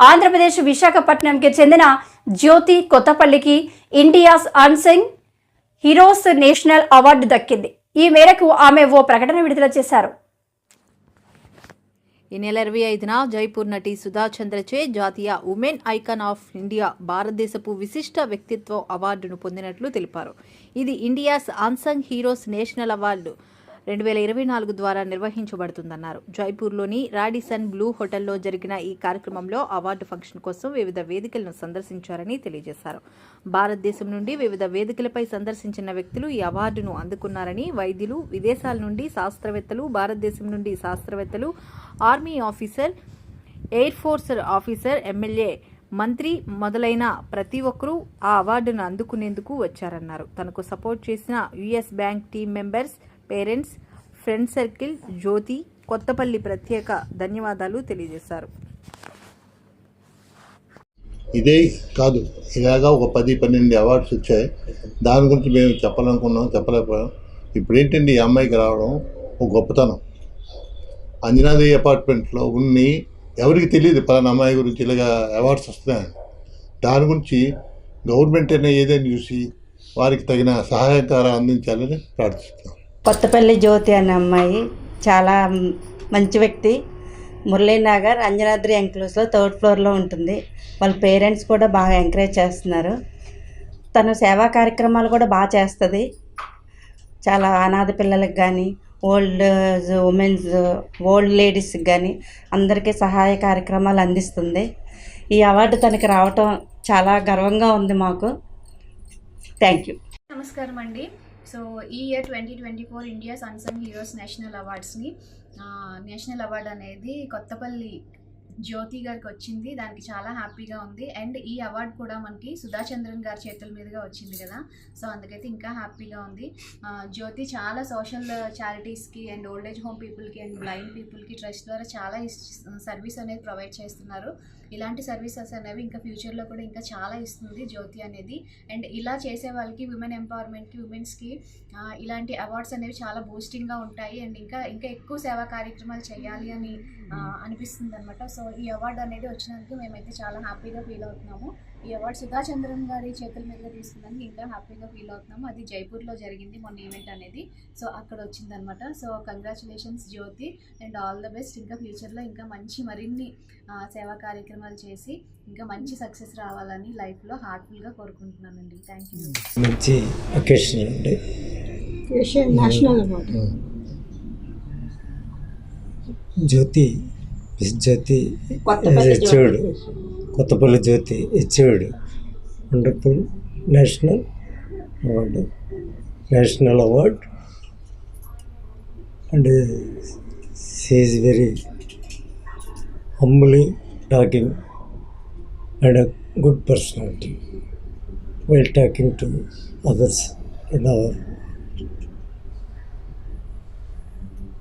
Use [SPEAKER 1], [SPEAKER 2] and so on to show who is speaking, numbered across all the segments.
[SPEAKER 1] ఆంధ్రప్రదేశ్ విశాఖపట్నంకి చెందిన జ్యోతి కొత్తపల్లికి India's unsung heroes national award దక్కింది. ఈ మేరకు ఆమె ఓ ప్రకటన విడుదల చేశారు.
[SPEAKER 2] ఈ నెల ఇరవై ఐదున జైపూర్ నటి సుధా చంద్రచే జాతీయ ఉమెన్ ఐకాన్ ఆఫ్ ఇండియా భారతదేశపు విశిష్ట వ్యక్తిత్వ అవార్డును పొందినట్లు తెలిపారు. ఇది India's unsung heroes national award. రెండు వేల ఇరవై నాలుగు ద్వారా నిర్వహించబడుతుందన్నారు. జైపూర్లోని రాడిసన్ బ్లూ హోటల్లో జరిగిన ఈ కార్యక్రమంలో అవార్డు ఫంక్షన్ కోసం వివిధ వేదికలను సందర్శించారని తెలియజేశారు. భారతదేశం నుండి వివిధ వేదికలపై సందర్శించిన వ్యక్తులు ఈ అవార్డును అందుకున్నారని వైద్యులు విదేశాల నుండి శాస్త్రవేత్తలు భారతదేశం నుండి శాస్త్రవేత్తలు army officer air force officer MLA మంత్రి మొదలైన ప్రతి ఒక్కరూ ఆ అవార్డును అందుకునేందుకు వచ్చారన్నారు. తనకు సపోర్ట్ చేసిన US bank team members parents friend circle Jyothi Kothapalli ప్రత్యేక ధన్యవాదాలు తెలియజేశారు.
[SPEAKER 3] ఇదే కాదు ఇలాగా ఒక పది పన్నెండు అవార్డ్స్ వచ్చాయి. దాని గురించి మేము చెప్పాలనుకున్నాం చెప్పలేకపోయాం. ఇప్పుడు ఏంటండి ఈ అమ్మాయికి రావడం? ఒక గొప్పతనం. అంజనాదేవి అపార్ట్మెంట్లో ఉన్ని ఎవరికి తెలియదు పలానా అమ్మాయి గురించి ఇలాగా అవార్డ్స్ వస్తున్నాయని. దాని గురించి గవర్నమెంట్ అయినా ఏదైనా చూసి వారికి తగిన సహాయకారం అందించాలని ప్రార్థిస్తున్నాం.
[SPEAKER 4] కొత్తపల్లి జ్యోతి అనే అమ్మాయి చాలా మంచి వ్యక్తి. మురళీనగర్ అంజనాద్రి ఎంక్లూస్లో థర్డ్ ఫ్లోర్లో ఉంటుంది. వాళ్ళ పేరెంట్స్ కూడా బాగా ఎంకరేజ్ చేస్తున్నారు. తను సేవా కార్యక్రమాలు కూడా బాగా చేస్తుంది. చాలా అనాథ పిల్లలకు కానీ ఓల్డ్ ఉమెన్స్ ఓల్డ్ లేడీస్కి కానీ అందరికీ సహాయ కార్యక్రమాలు అందిస్తుంది. ఈ అవార్డు తనకి రావటం చాలా గర్వంగా ఉంది మాకు. థ్యాంక్ యూ
[SPEAKER 5] నమస్కారం అండి. సో ఈ year twenty twenty four India unsung heroes national అవార్డ్స్ని national award అనేది కొత్తపల్లి జ్యోతి గారికి వచ్చింది. దానికి చాలా హ్యాపీగా ఉంది. అండ్ ఈ అవార్డు కూడా మనకి సుధా చంద్రన్ గారి చేతుల మీదుగా వచ్చింది కదా. సో అందుకైతే ఇంకా హ్యాపీగా ఉంది. జ్యోతి చాలా సోషల్ చారిటీస్కి అండ్ ఓల్డ్ ఏజ్ హోమ్ పీపుల్కి అండ్ బ్లైండ్ పీపుల్కి ట్రస్ట్ ద్వారా చాలా సర్వీస్ అనేది ప్రొవైడ్ చేస్తున్నారు. ఇలాంటి సర్వీసెస్ అనేవి ఇంకా ఫ్యూచర్లో కూడా ఇంకా చాలా ఇస్తుంది జ్యోతి అనేది. అండ్ ఇలా చేసే వాళ్ళకి విమెన్ ఎంపవర్మెంట్కి ఉమెన్స్కి ఇలాంటి అవార్డ్స్ అనేవి చాలా బూస్టింగ్గా ఉంటాయి. అండ్ ఇంకా ఇంకా ఎక్కువ సేవా కార్యక్రమాలు చేయాలి అని అనిపిస్తుంది అనమాట సో ఈ అవార్డు అనేది వచ్చినందుకు మేమైతే చాలా హ్యాపీగా ఫీల్ అవుతున్నాము. ఈ అవార్డు సుధా చంద్రన్ గారి చేతుల మీదుగా తీసుకున్నందుకు ఇంకా హ్యాపీగా ఫీల్ అవుతున్నాము. అది జైపూర్లో జరిగింది మొన్న ఈవెంట్ అనేది. సో అక్కడ వచ్చిందనమాట so congratulations Jyothi and all the best. ఇంకా ఫ్యూచర్లో ఇంకా మంచి మరిన్ని ఆ, సేవా కార్యక్రమాలు చేసి ఇంకా మంచి సక్సెస్ రావాలని లైఫ్లో హార్ట్ఫుల్గా కోరుకుంటున్నానండి. Thank you.
[SPEAKER 6] మంచి అకేషన్ అండి.
[SPEAKER 7] National award
[SPEAKER 6] Jyothi Jyothi
[SPEAKER 4] Jyothi.
[SPEAKER 6] Kothapalli Jyothi ఇచ్చాడు wonderful national award national award and is very humbly talking and good personality while talking to others in our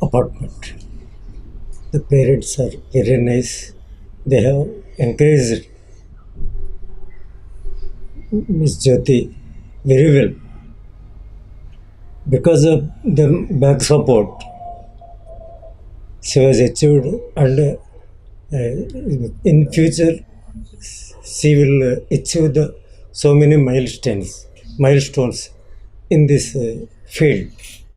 [SPEAKER 6] apartment. The parents are very nice. They have encouraged Miss Jyoti very well. Because of the back support, she was achieved and uh, in future she will achieve the so many milestones milestones in this uh, field